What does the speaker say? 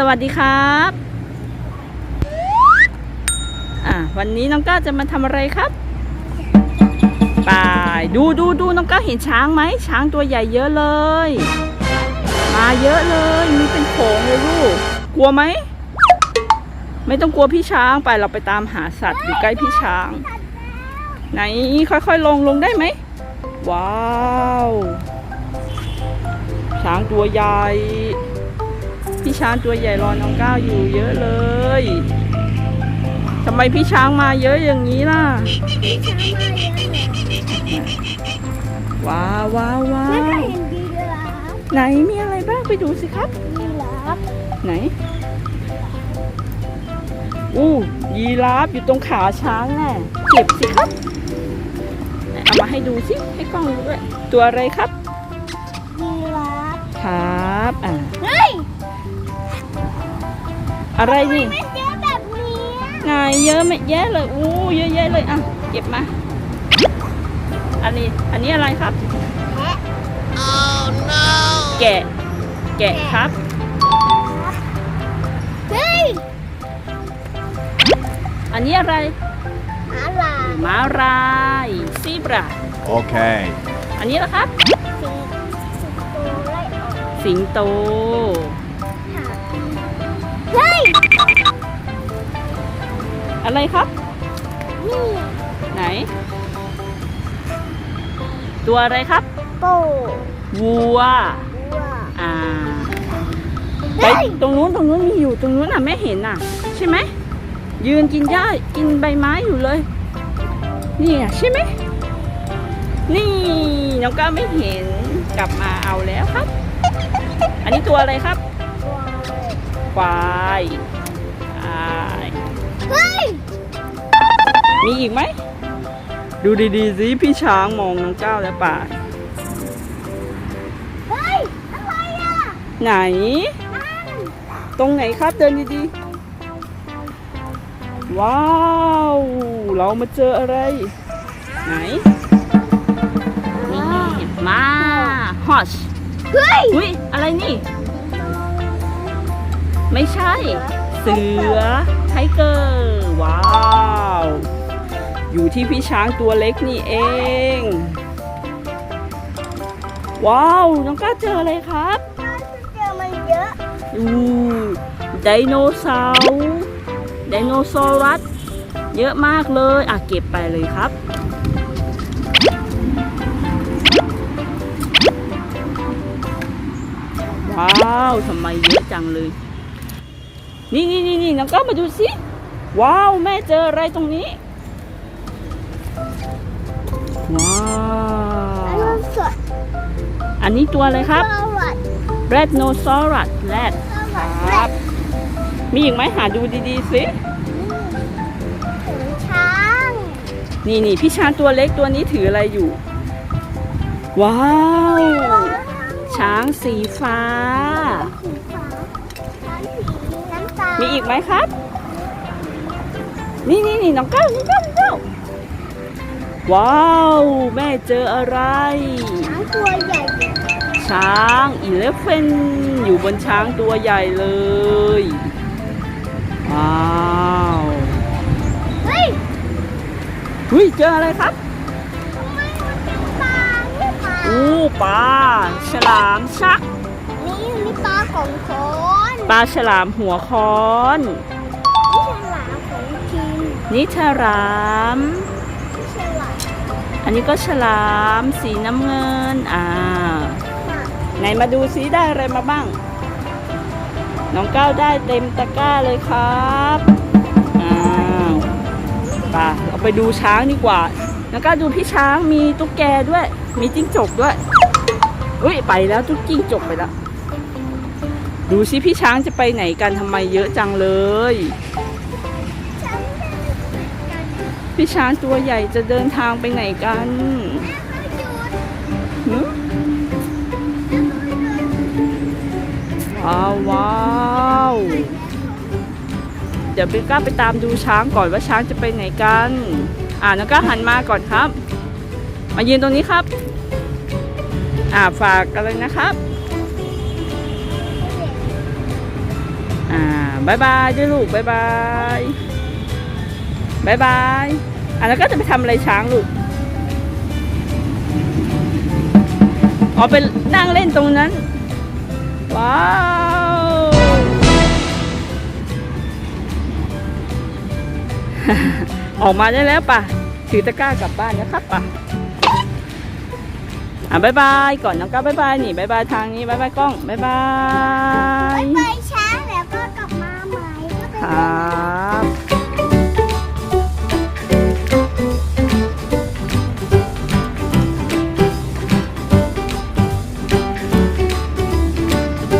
สวัสดีครับอ่าวันนี้น้องก้าวจะมาทำอะไรครับไปดูดูดูน้องก้าวเห็นช้างไหมช้างตัวใหญ่เยอะเลย มาเยอะเลยมีเป็นโขงเลยลูกกลัวไหมไม่ต้องกลัวพี่ช้างไปเราไปตามหาสัตว์อยู่ใกล้พี่ช้าง ไหนค่อยๆลงลงได้ไหมว้าว ช้างตัวใหญ่ พี่ช้างตัวใหญ่รอน้องก้าวอยู่เยอะเลยทำไมพี่ช้างมาเยอะอย่างนี้ล่ะว้าวว้าวว้าไม่เควยเห็นยีราฟไหนมีอะไรบ้างไปดูสิครับ ยีราฟไหน อู้ยีราฟอยู่ตรงขาช้างแน่เก็บสิครับไหนเอามาให้ดูสิ ให้กล้องดูด้วย ตัวอะไรครับยีราฟครับ อ่า เฮ้ย อะไรนี่ไม่เจอแบบนี้อะไหนเยอะไหมแยะเลยอู้เยอะแยะเลยอะเก็บมา อันนี้อันนี้อะไรครับแพะแกะแกะครับ เฮ้ยอันนี้อะไรอะไรม้าลายซีบรา Okay. อันนี้ละครับ สิงสิงโตไล่ออกสิงโต อะไรครับนี่ไหน ตัวอะไรครับโปวัววัวอ่าไปเฮ้ยตรงนู้นตรงนู้นมีอยู่ตรงนู้นอะแม่เห็นอะ ใช่ไหมยืนกินหญ้ากินใบไม้อยู่เลย นี่อะใช่ไหมนี่น้องก้าวไม่เห็นกลับมาเอาแล้วครับ อันนี้ตัวอะไรครับควายควายอ่าเฮ้ย มีอีกไหม ดูดีๆสิพี่ช้างมองน้องก้าวแล้วป่าเฮ้ยอะไรอะไหนอันตรงไหนครับเดินดีๆ ว้าว เรามาเจออะไร ไหน นี่มาฮอชเฮ้ยอุ้ยอะไรนี่ ไม่ใช่ เสือไทเกอร์ว้าว อยู่ที่พี่ช้างตัวเล็กนี่เอง ว้าว น้องก้าวเจออะไรครับน่าจะเจอมันเยอะอูไดโนเสาร์ไดโนเสารัสเยอะมากเลย อะเก็บไปเลยครับว้าวทำไมเยอะจังเลย นี่นี่นี่นี่น้องก็มาดูสิว้าว แม่เจออะไรตรงนี้ ว้าอันวอันนี้ตัวอะไรครับสวัสดี r e d n o s a u r u s แรดสวัสครับ มีอีกไหมหาดูดีๆสิถึงช้าง นี่นี่พี่ช้างตัวเล็กตัวนี้ถืออะไรอยู่ ว้าว ช้างสีฟ้า มีอีกไหมครับ นี่นี่นี่น้องก้าวน้องก้าวน้องก้าวว้าว แม่เจออะไร ช้างตัวใหญ่ ช้างอีเลฟเฟนอยู่บนช้างตัวใหญ่เลย ว้าวเฮ้ยเฮ้ยเจออะไรครับทำไมมันเป็นปลาเนี่ยปลาอู้ปลาฉลามชัก นี่นี่ปลาของคน ปลาฉลามหัวค้อนนี่ฉลามของจริงนี่ฉลามนี่ฉลาม อันนี้ก็ฉลามสีน้ำเงิน อ่าค่ะไหนมาดูซิได้อะไรมาบ้าง น้องก้าวได้เต็มตะกร้าเลยครับอ้าวไป่ะเราไปดูช้างดีกว่า น้องก้าวดูพี่ช้างมีตุ๊กแกด้วย มีจิ้งจกด้วย อุ้ยไปแล้วตุ๊กจิ้งจกไปแล้ว ดูซิพี่ช้างจะไปไหนกันทำไมเยอะจังเลย พี่ช้างตัวใหญ่จะเดินทางไปไหนกันว้าวว้าวเดี๋ยวพี่ก้าไปตามดูช้างก่อนว่าช้างจะไปไหนกัน อ่าน้องก้าหันมาก่อนครับ มายืนตรงนี้ครับ อ่าฝากกันเลยนะครับ บายบายด้วยลูกบายบายบายบายอะแล้วก็จะไปทำอะไรช้างลูกอ๋อไปนั่งเล่นตรงนั้น ว้าวออกมาได้แล้วป่ะถือตะกร้ากลับบ้านนะครับป่ะอะบายบายก่อนน้องก้าวบายบายนี่บายบายทางนี้บายบายกล้องบายบาย ครับ